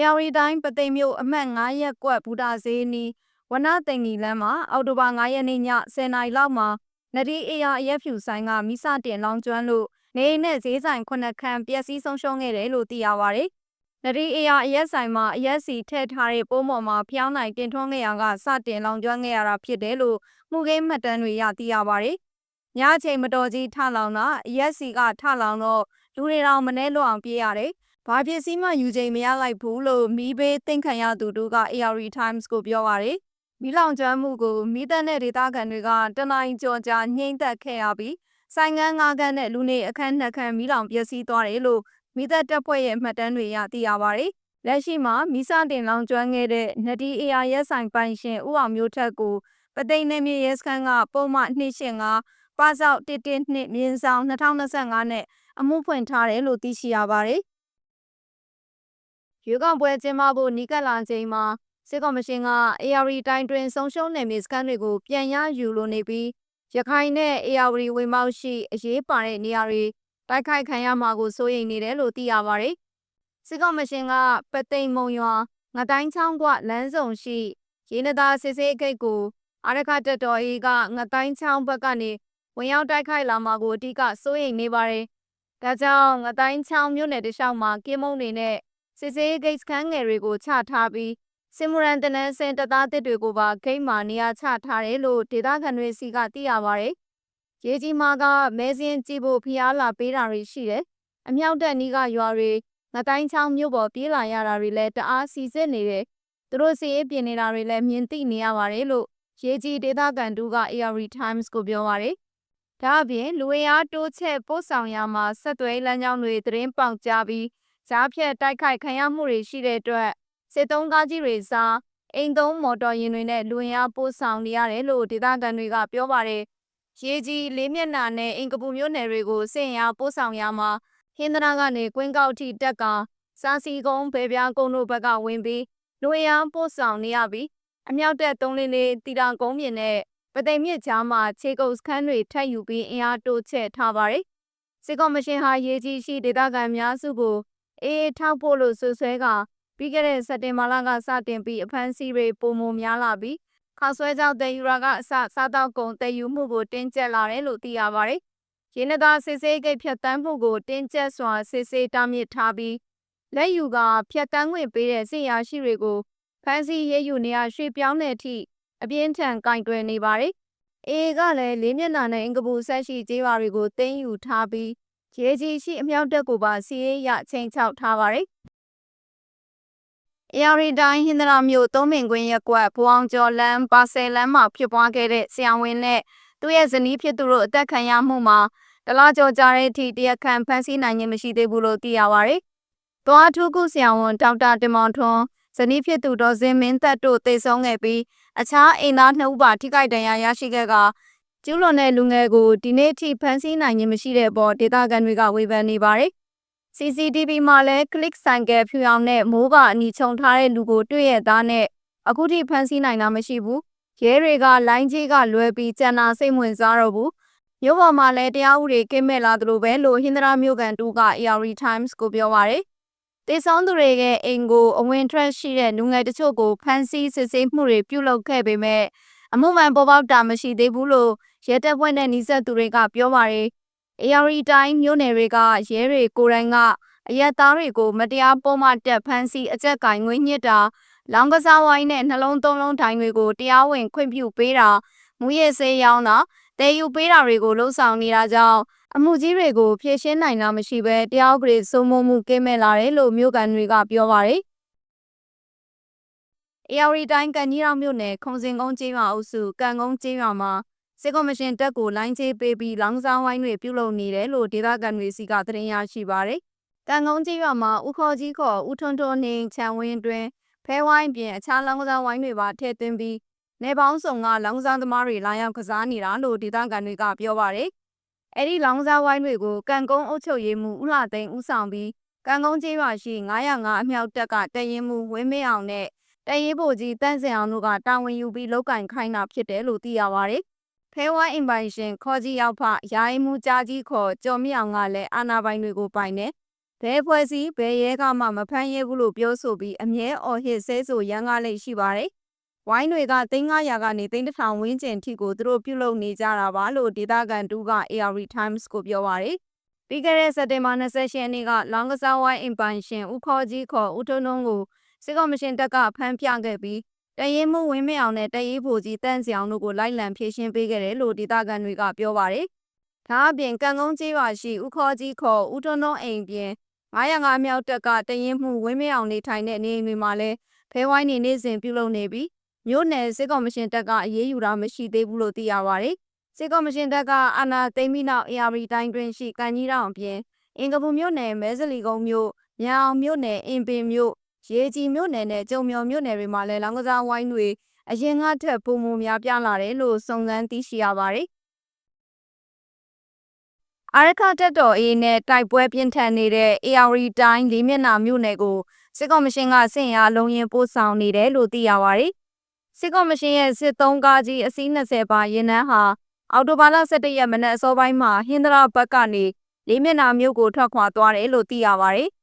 AR တိုင်းပသိမ်မြို့အမှတ်9ရပ်ကွက်ဘူတာဈေးနီးဝနသိန်နီလမ်းမှာအောက်တိုဘာ9ရက်နေ့ည10နာရီလောက်မှာနဒီ AR အရက်ဖြူဆိုင်ကမိစတင်လောင်ကျွမ်းလို့နေအိမ်နဲ့ဈေးဆိုင်ခုနှစ်ခန်းပျက်စီးဆုံးရှုံးခဲ့တယ်လို့သိရပါတယ်။နဒီ AR အရက်ဆိုင်မှာအရက်စီထည့်ထားတဲ့ပိုးမော်မှာဖျောင်းနိုင်တင်ထွန်းခဲ့ရကစတင်လောင်ကျွမ်းခဲ့ရတာဖြစ်တယ်လို့မှုခင်းမှတ်တမ်းတွေရသိရပါတယ်။ညအချိန်မတော်ကြီးထလောင်တာအရက်စီကထလောင်တော့လူတွေတောင်မနှဲလွတ်အောင်ပြေးရတယ်။ ဘာဖြစ်စီမှယူချိန်မရလိုက်ဘူးလို့မီးဘေးသိမ့်ခံရသူတို့က AR Times ကိုပြောပါတယ်။မီးလောင်ကျွမ်းမှုကိုမိသက်တဲ့ဒေသခံတွေကတနိုင်းကြော်ကြာညှိမ့်သက်ခဲ့ရပြီးဆိုင်ငန်းငါးခန်းနဲ့လူနေအခန်းနှစ်ခန်းမီးလောင်ပျက်စီးသွားတယ်လို့မိသက်တပ်ဖွဲ့ရဲ့မှတ်တမ်းတွေရသိရပါတယ်။လက်ရှိမှာမီးစတင်လောင်ကျွမ်းခဲ့တဲ့နဒီ AR ရက်ဆိုင်ပိုင်ရှင်ဦးအောင်မျိုးထက်ကိုပသိမ်နယ်မြေရဲစခန်းကပုံမှန်285ပါဆောက်112မြင်းဆောင်2025နဲ့အမှုဖွင့်ထားတယ်လို့သိရှိရပါတယ်။ ရွေးကောက်ပွဲကျင်းပဖို့နီးကပ်လာချိန်မှာစစ်ကော်မရှင်က AR တိုင်းတွင်ဆုံးရှုံးနယ်မြေစခန်းတွေကိုပြန်ရယူလိုနေပြီးရခိုင်နဲ့ AR ဝေမောက်ရှိအရေးပါတဲ့နေရာတွေတိုက်ခိုက်ခံရမှာကိုစိုးရိမ်နေတယ်လို့သိရပါတယ်။စစ်ကော်မရှင်ကပသိမ်မုံရွာငတိုင်းချောင်းကလမ်းစုံရှိရေနသာစစ်စေးဂိတ်ကိုအာရခတက်တော်အေးကငတိုင်းချောင်းဘက်ကနေဝင်ရောက်တိုက်ခိုက်လာမှာကိုအဓိကစိုးရိမ်နေပါတယ်။ဒါကြောင့်ငတိုင်းချောင်းမြို့နယ်တလျှောက်မှာကင်းမုံတွေနဲ့ စစ်စေးဂိတ်စခန်းငယ်တွေကိုချထားပြီးစင်မရန်တနန်းစင်တသားတစ်တွေကိုပါဂိတ်မှာနေရာချထားတယ်လို့ဒေသခံတွေစီကသိရပါတယ်။ရေကြီးမာကမဲစင်းကြည့်ဖို့ဖျားလာပေးတာတွေရှိတယ်။အမြောက်တက်နီးကရွာတွေငတိုင်းချောင်းမြို့ပေါ်ပြေးလာရတာတွေလည်းတအားစီစစ်နေတယ်။သူတို့စီရေးပြင်နေတာတွေလည်းမြင်သိနေရပါတယ်လို့ရေကြီးဒေသခံတူက AR Times ကိုပြောပါတယ်။ဒါအပြင်လူဝင်အားတိုးချက်ပို့ဆောင်ရမှာဆက်သွယ်လမ်းကြောင်းတွေသတင်းပေါက်ကြပြီး ဈားဖြတ်တိုက်ခိုက်ခံရမှုတွေရှိတဲ့အတွက်စစ်သုံးကားကြီးတွေစားအိမ်သုံးမော်တော်ယာဉ်တွေနဲ့လူဝင်အားပို့ဆောင်နေရတယ်လို့ဒေသခံတွေကပြောပါတယ်။ရေကြီးလေးမျက်နှာနဲ့အင်ကပူမျိုးနယ်တွေကိုစင်ရပို့ဆောင်ရမှာဟင်းသနာကနေကွင်းကောက်ထိတက်ကစားစီကုန်းဘေပြားကုန်းတို့ဘက်ကဝင်ပြီးလူဝင်အားပို့ဆောင်နေရပြီးအမြောက်တက်3လေးလေးတီတာကုန်းမြင်နဲ့ပသိမ်မြစ်ကြားမှာခြေကုပ်စခန်းတွေထပ်ယူပြီးအင်အားတိုးချဲ့ထားပါတယ်။စစ်ကော်မရှင်ဟာရေကြီးရှိဒေသခံများစုကို အေးထောက်ဖို့လို့ဆွဆွဲကပြီးခဲ့တဲ့စက်တင်ဘာလကစတင်ပြီးအဖမ်းဆီးတွေပုံမများလာပြီးခောက်ဆွဲကြောက်တဲ့ယူရာကအစစားတော့ကုန်တည်ယူမှုကိုတင်းကျပ်လာတယ်လို့သိရပါတယ်။ရင်းနှသားစစ်ဆေးကိတ်ဖြတ်တန်းမှုကိုတင်းကျပ်စွာစစ်ဆေးတားမြစ်ထားပြီးလက်ယူကဖြတ်တန်းခွင့်ပေးတဲ့စစ်ရာရှိတွေကိုဖမ်းဆီးရေးယူနေရရွှေ့ပြောင်းတဲ့အထိအပြင်းထန်ကင်တွယ်နေပါတယ်။အေကလည်းလေးမျက်နှာနဲ့အင်္ဂပူဆက်ရှိကြေးပါတွေကိုတင်းယူထားပြီး ရေကြီးရှိအမြောက်တက်ကိုပါစီးရေးရချိန်ချောက်ထားပါတယ်။အေရီတိုင်းဟင်္ဒရာမြို့သုံးမင်ကွင်းရက်ကွက်ဘွအောင်ကျော်လမ်းပါဆယ်လမ်းမှာဖြစ်ပွားခဲ့တဲ့ဆရာဝန်နဲ့သူ့ရဲ့ဇနီးဖြစ်သူတို့အသက်ခံရမှုမှာတလားကျော်ကြားတဲ့အထိတရားခံဖမ်းဆီးနိုင်ခြင်းမရှိသေးဘူးလို့သိရပါဗျ။သွားထူးကုဆရာဝန်ဒေါက်တာတင်မောင်ထွန်းဇနီးဖြစ်သူဒေါ်စင်မင်းသက်တို့သေဆုံးခဲ့ပြီးအခြားအိမ်သားနှစ်ဦးပါထိခိုက်ဒဏ်ရာရရှိခဲ့က ကျူးလွန်တဲ့လူငယ်ကိုဒီနေ့ထိဖမ်းဆီးနိုင်ခြင်းမရှိတဲ့အပေါ်ဒေသခံတွေကဝေဖန်နေပါတယ်။ CCTV မှာလည်း click ဆိုင်ကယ်ဖြူအောင်နဲ့မိုးကအနီချုံထားတဲ့လူကိုတွေ့ရသားနဲ့အခုထိဖမ်းဆီးနိုင်တာမရှိဘူး။ရဲတွေကလိုင်းကြီးကလွဲပြီးကြံနာစိတ်ဝင်စားတော့ဘူး။မြို့ပေါ်မှာလည်းတရားဥပဒေကင်းမဲ့လာသလိုပဲလို့ဟင်္ဒရာမြို့ကန်တူက AR Times ကိုပြောပါရယ်။တေဆောင်သူတွေရဲ့အိမ်ကိုအဝင်ထွက်ရှိတဲ့လူငယ်တချို့ကိုဖမ်းဆီးစစ်ဆေးမှုတွေပြုလုပ်ခဲ့ပေမဲ့အမှုမှန်ပေါ်ပေါက်တာမရှိသေးဘူးလို့ ရဲတပ်ဖွဲ့နဲ့နှိစက်သူတွေကပြောပါရယ်။ AR တိုင်းမြို့နယ်တွေကရဲတွေကိုယ်တိုင်ကအရက်သားတွေကိုမတရားပုံမှတက်ဖမ်းဆီးအကြက်ကင်ငွေညှစ်တာလောင်ကစားဝိုင်းနဲ့နှလုံးသုံးလုံးတိုင်းတွေကိုတရားဝင်ခွင့်ပြုပေးတာမူရစေးရောင်းတာတည်ယူပေးတာတွေကိုလှုံ့ဆော်နေတာကြောင့်အမှုကြီးတွေကိုဖြေရှင်းနိုင်တာမရှိဘဲတရားဥပဒေစိုးမိုးမှုကင်းမဲ့လာတယ်လို့မြို့ကန်တွေကပြောပါတယ်။အေယာရီတိုင်းကန်ကြီးတော်မြို့နယ်ခုံစင်ကုန်းကျေးရွာအုပ်စုကန်ကုန်းကျေးရွာမှာ စစ်ကော်မရှင်တပ်ကိုလိုင်းချေးပေးပြီးလောင်စာဝိုင်းတွေပြုလုပ်နေတယ်လို့ဒေသခံတွေစီကသတင်းရရှိပါတယ်။ကံကုန်းကြီးရွာမှာဥခေါ်ကြီးခေါ်ဦးထွန်းထွန်းနေချံဝင်းတွင်ဖဲဝိုင်းပြင်အခြားလောင်စာဝိုင်းတွေပါထည့်သွင်းပြီးနေပေါင်းစုံကလောင်စာသမားတွေလာရောက်ကစားနေတာလို့ဒေသခံတွေကပြောပါတယ်။အဲဒီလောင်စာဝိုင်းတွေကိုကံကုန်းအုပ်ချုပ်ရေးမှူးဦးလာသိန်းဦးဆောင်ပြီးကံကုန်းကျေးရွာရှိ905အမြောက်တပ်ကတရင်မှုဝင်းမင်းအောင်နဲ့တရေးဖို့ကြီးတန်းစင်အောင်တို့ကတာဝန်ယူပြီးလောက်ကင်ခိုင်းတာဖြစ်တယ်လို့သိရပါတယ်။ ဖဲဝိုင်းအင်ပိုင်ရှင်ခေါ်ကြီးရောက်ဖရာအိမ်မူကြားကြီးခေါ်ကျော်မြောင်ကလည်းအာနာပိုင်တွေကိုပိုင်တယ်ဘယ်ဖွဲ့စည်းဘယ်ရဲကမှမဖမ်းရဲဘူးလို့ပြောဆိုပြီးအမြဲအော်ဟစ်ဆဲဆိုရန်ကားလိမ့်ရှိပါတယ်။ဝိုင်းတွေက3900ကနေ3000ဝန်းကျင်ထိကိုသူတို့ပြုလုပ်နေကြတာပါလို့ဒေသခံတူက AR Times ကိုပြောပါတယ်။ပြီးခဲ့တဲ့စက်တင်ဘာ28ရက်နေ့ကလောင်ကစားဝိုင်းအင်ပိုင်ရှင်ဦးခေါ်ကြီးခေါ်ဦးထွန်းနှုံးကိုစစ်ကော်မရှင်တပ်ကဖမ်းပြခဲ့ပြီး တရင်မှုဝင်းမအောင်နဲ့တရေးဖို့ကြီးတန်းစီအောင်တို့ကိုလိုက်လံဖြည့်ရှင်းပေးခဲ့တယ်လို့ဒေသခံတွေကပြောပါတယ်။ဒါအပြင်ကံကုန်းကြီးပါရှိဦးခေါ်ကြီးခေါ်ဦးထွန်းနှုံးအိမ်ပြင်905မြောက်တက်ကတရင်မှုဝင်းမအောင်နေထိုင်တဲ့နေအိမ်တွေမှာလည်းဖဲဝိုင်းနေနေစဉ်ပြုလုပ်နေပြီးမြို့နယ်စစ်ကော်မရှင်တပ်ကအရေးယူတာမရှိသေးဘူးလို့သိရပါတယ်။စစ်ကော်မရှင်တပ်ကအာဏာသိမ်းပြီးနောက် AR တိုင်းတွင်ရှိကန်ကြီးတောင်အပြင်အင်္ဂပူမြို့နယ်မဲစလီကုန်းမြို့မြောင်မြို့နယ်အင်ပင်မြို့ ရေကြီးမြို့နယ်နဲ့ကျုံမြော်မြို့နယ်တွေမှာလည်းလောင်ကစားဝိုင်းတွေအရင်ကထက်ပုံမများပြားလာတယ်လို့စုံစမ်းသိရှိရပါတယ်။အာရခတက်တော်အေးနဲ့တိုက်ပွဲပြင်းထန်နေတဲ့ AR တိုင်းလေးမျက်နှာမြို့နယ်ကိုစစ်ကော်မရှင်ကစင်ရလုံးရင်ပို့ဆောင်နေတယ်လို့သိရပါတယ်။စစ်ကော်မရှင်ရဲ့စစ်သုံးကားကြီးအစီး20ပါရင်နှန်းဟာအော်တိုဘာလ17ရက်မနက်အစောပိုင်းမှာဟင်္ဒရာဘက်ကနေလေးမျက်နှာမြို့ကိုထွက်ခွာသွားတယ်လို့သိရပါတယ်။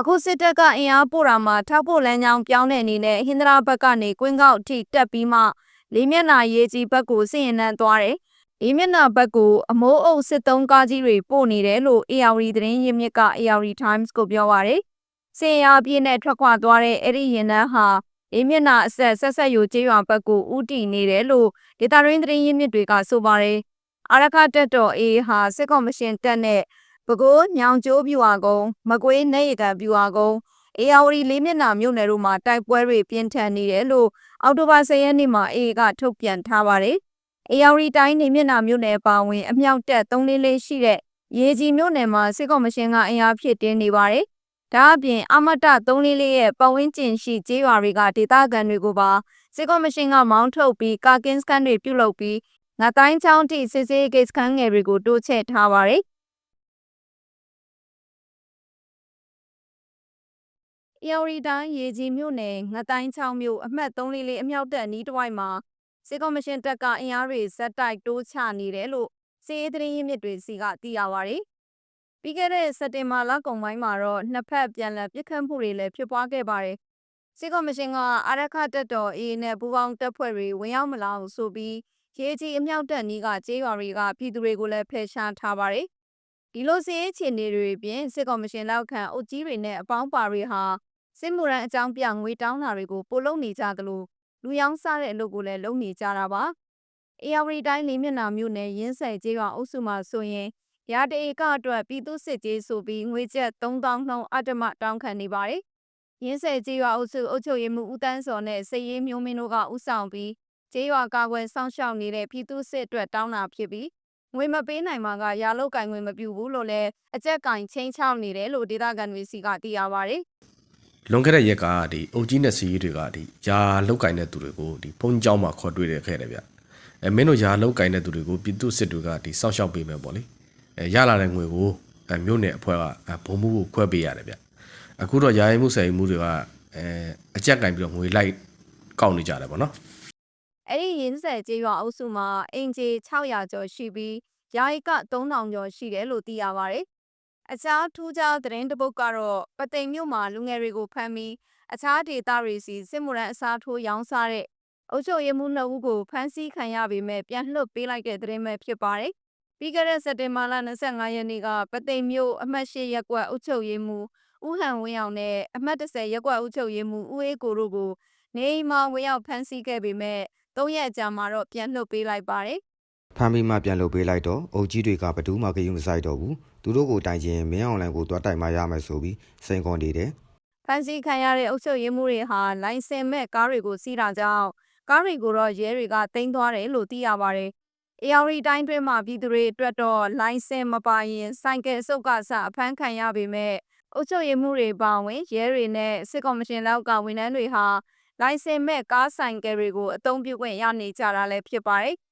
အခုစစ်တပ်ကအင်အားပို့တာမှာထောက်ပို့လမ်းကြောင်းပြောင်းတဲ့အနေနဲ့ဟင်္ဒရာဘက်ကနေကွင်းကောက်အထိတက်ပြီးမှလေးမျက်နှာရေးကြီးဘက်ကိုစင်ရင်နှန်းသွားတယ်။လေးမျက်နှာဘက်ကိုအမိုးအုပ်စစ်သုံးကားကြီးတွေပို့နေတယ်လို့ AR သတင်းရင်းမြစ်က AR Times ကိုပြောပါရယ်။စင်ရပြည့်နဲ့ထွက်ခွာသွားတဲ့အဲ့ဒီရင်နှန်းဟာလေးမျက်နှာအဆက်ဆက်ဆက်ယူကျေးရွာဘက်ကိုဥတီနေတယ်လို့ဒေတာရင်းသတင်းရင်းမြစ်တွေကဆိုပါရယ်။အာရခတက်တော်အေးဟာစစ်ကော်မရှင်တက်နဲ့ ပဲခူးညောင်ကျိုးပြူဟာကုန်းမကွေးနေရကပြူဟာကုန်းအေယာဝတီလေးမျက်နှာမြို့နယ်တို့မှာတိုက်ပွဲတွေပြင်းထန်နေတယ်လို့အောက်တိုဘာ10ရက်နေ့မှာအေကထုတ်ပြန်ထားပါတယ်။အေယာဝတီတိုင်းနေမျက်နှာမြို့နယ်ပါဝင်အမြောက်တက်344ရှိတဲ့ရေကြီးမြို့နယ်မှာစစ်ကော်မရှင်ကအင်အားဖြစ်တင်းနေပါတယ်။ဒါအပြင်အမတ344ရဲ့ပတ်ဝန်းကျင်ရှိကျေးရွာတွေကဒေသခံတွေကိုပါစစ်ကော်မရှင်ကမောင်းထုတ်ပြီးကာကင်းစကန်တွေပြုလုပ်ပြီးငါတိုင်းချောင်းထိစစ်စေးဂိတ်စခန်းငယ်တွေကိုတိုးချဲ့ထားပါတယ်။။ အေရီတိုင်းရေကြီးမြို့နယ်ငတိုင်းချောင်းမြို့အမှတ်344အမြောက်တပ်နီးတစ်ဝိုက်မှာစစ်ကော်မရှင်တပ်ကအင်အားတွေဇက်တိုက်တိုးချနေတယ်လို့စီးရေးသတင်းရင်းမြစ်တွေစီကသိရပါဗျ။ပြီးခဲ့တဲ့စက်တင်ဘာလကုန်ပိုင်းမှာတော့နှစ်ဖက်ပြန်လည်ပစ်ခတ်မှုတွေလည်းဖြစ်ပွားခဲ့ပါတယ်။စစ်ကော်မရှင်ကအာရခတက်တော်အေးနဲ့ပူပေါင်းတပ်ဖွဲ့တွေဝင်ရောက်မလာဘူးဆိုပြီးရေကြီးအမြောက်တပ်နီးကကျေးရွာတွေကပြည်သူတွေကိုလည်းဖယ်ရှားထားပါတယ်။ဒီလိုစီးရေးခြေနေတွေပြင်စစ်ကော်မရှင်လောက်ခံအုပ်ကြီးတွေနဲ့အပေါင်းပါတွေဟာ စစ်မှုရန်အကြောင်းပြငွေတောင်းတာတွေကိုပို့လုံနေကြသလိုလူရောင်းစားတဲ့အလုပ်ကိုလည်းလုပ်နေကြတာပါ။အေယာဝတီတိုင်းလေးမျက်နှာမြို့နယ်ရင်းဆယ်ကျေးရွာအုပ်စုမှာဆိုရင်ရာတဧကအတွက်ပြည်သူစစ်ကြေးဆိုပြီးငွေကျပ်3000နှုန်းအတ္တမတောင်းခံနေပါတယ်။ရင်းဆယ်ကျေးရွာအုပ်စုအုပ်ချုပ်ရေးမှူးဦးတန်းစော်နဲ့စည်ရေးမျိုးမင်းတို့ကဥဆောင်ပြီးကျေးရွာကာကွယ်စောင့်ရှောက်နေတဲ့ပြည်သူစစ်အတွက်တောင်းတာဖြစ်ပြီးငွေမပေးနိုင်မှာကရာလောက်ကင်ငွေမပြူဘူးလို့လည်းအကြက်ကင်ချင်းချောက်နေတယ်လို့ဒေသခံတွေစီကသိရပါတယ်။ လွန်ခဲ့တဲ့ရက်ကဒီအုတ်ကြီးနဲ့စီးရီးတွေကဒီယာလောက်ကင်တဲ့သူတွေကိုဒီဖုန်းကြောင်းမှာခေါ်တွေ့ရခဲ့တယ်ဗျအဲမင်းတို့ယာလောက်ကင်တဲ့သူတွေကိုပြည်သူစစ်တွေကဒီစောင့်ရှောက်ပေးမယ်ပေါ့လေအဲရလာတဲ့ငွေကိုအဲမြို့နယ်အဖွဲ့ကဘုံမှုကိုခွဲပေးရတယ်ဗျအခုတော့ယာရင်မှုဆိုင်မှုတွေကအဲအကြက်ကင်ပြီးတော့ငွေလိုက်ကောက်နေကြတယ်ပေါ့နော်အဲ့ဒီရင်းဆက်ကြေးရွာအုပ်စုမှာအင်ဂျီ600ကျော်ရှိပြီးယာရီက3000ကျော်ရှိတယ်လို့သိရပါတယ် အခြားထူးခြားသတင်းတစ်ပုဒ်ကတော့ပသိမ်မြို့မှာလူငယ်တွေကိုဖမ်းပြီးအခြားဒေသတွေစီစစ်မှုရန်အစားထိုးရောင်းစားတဲ့အုပ်ချုပ်ရေးမှူးနှစ်ဦးကိုဖမ်းဆီးခံရပေမဲ့ပြန်လွှတ်ပေးလိုက်တဲ့သတင်းပဲဖြစ်ပါတယ်။ပြီးခဲ့တဲ့စက်တင်ဘာလ25ရက်နေ့ကပသိမ်မြို့အမှတ်၈ရပ်ကွက်အုပ်ချုပ်ရေးမှူးဦးဟန်ဝင်းအောင်နဲ့အမှတ်10ရပ်ကွက်အုပ်ချုပ်ရေးမှူးဦးအေးကိုတို့ကိုနေအိမ်မှာဝင်ရောက်ဖမ်းဆီးခဲ့ပေမဲ့၃ရက်ကြာမှတော့ပြန်လွှတ်ပေးလိုက်ပါတယ် ဖမ်းပြီးမှပြန်လုပ်ပေးလိုက်တော့အုပ်ကြီးတွေကဘသူမှဂရုမစိုက်တော့ဘူးသူတို့ကိုတိုင်ချင်းမင်းအောင်လိုင်ကိုတွားတိုက်မှရမယ်ဆိုပြီးစိန်ခေါ်နေတယ်။ဖမ်းဆီးခံရတဲ့အုပ်ချုပ်ရေးမှူးတွေဟာလိုင်စင်မဲ့ကားတွေကိုစီးတာကြောင့်ကားတွေကိုတော့ရဲတွေကတင်သွားတယ်လို့သိရပါတယ်။ AR တိုင်းတွင်းမှာပြည်သူတွေအတွက်တော့လိုင်စင်မပါရင်ဆိုင်ကယ်စုပ်ကစအဖမ်းခံရပေမဲ့အုပ်ချုပ်ရေးမှူးတွေပါဝင်ရဲတွေနဲ့စစ်ကော်မရှင်လောက်ကဝန်ထမ်းတွေဟာလိုင်စင်မဲ့ကားဆိုင်ကယ်တွေကိုအသုံးပြုခွင့်ရနေကြတာလည်းဖြစ်ပါတယ်။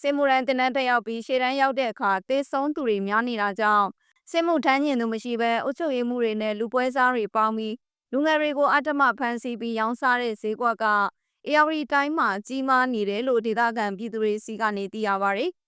စစ်မှုရန်တင်တန်းတက်ရောက်ပြီးရှေ့တန်းရောက်တဲ့အခါတေဆုံးသူတွေများနေတာကြောင့်စစ်မှုထမ်းညင်သူမရှိဘဲအုပ်ချုပ်ရေးမှုတွေနဲ့လူပွဲစားတွေပေါင်းပြီးလူငယ်တွေကိုအတ္တမဖမ်းဆီးပြီးရောင်းစားတဲ့ဈေးကွက်က AR တိုင်းမှာကြီးမားနေတယ်လို့ဒေသခံပြည်သူတွေစီကနေသိရပါတယ်။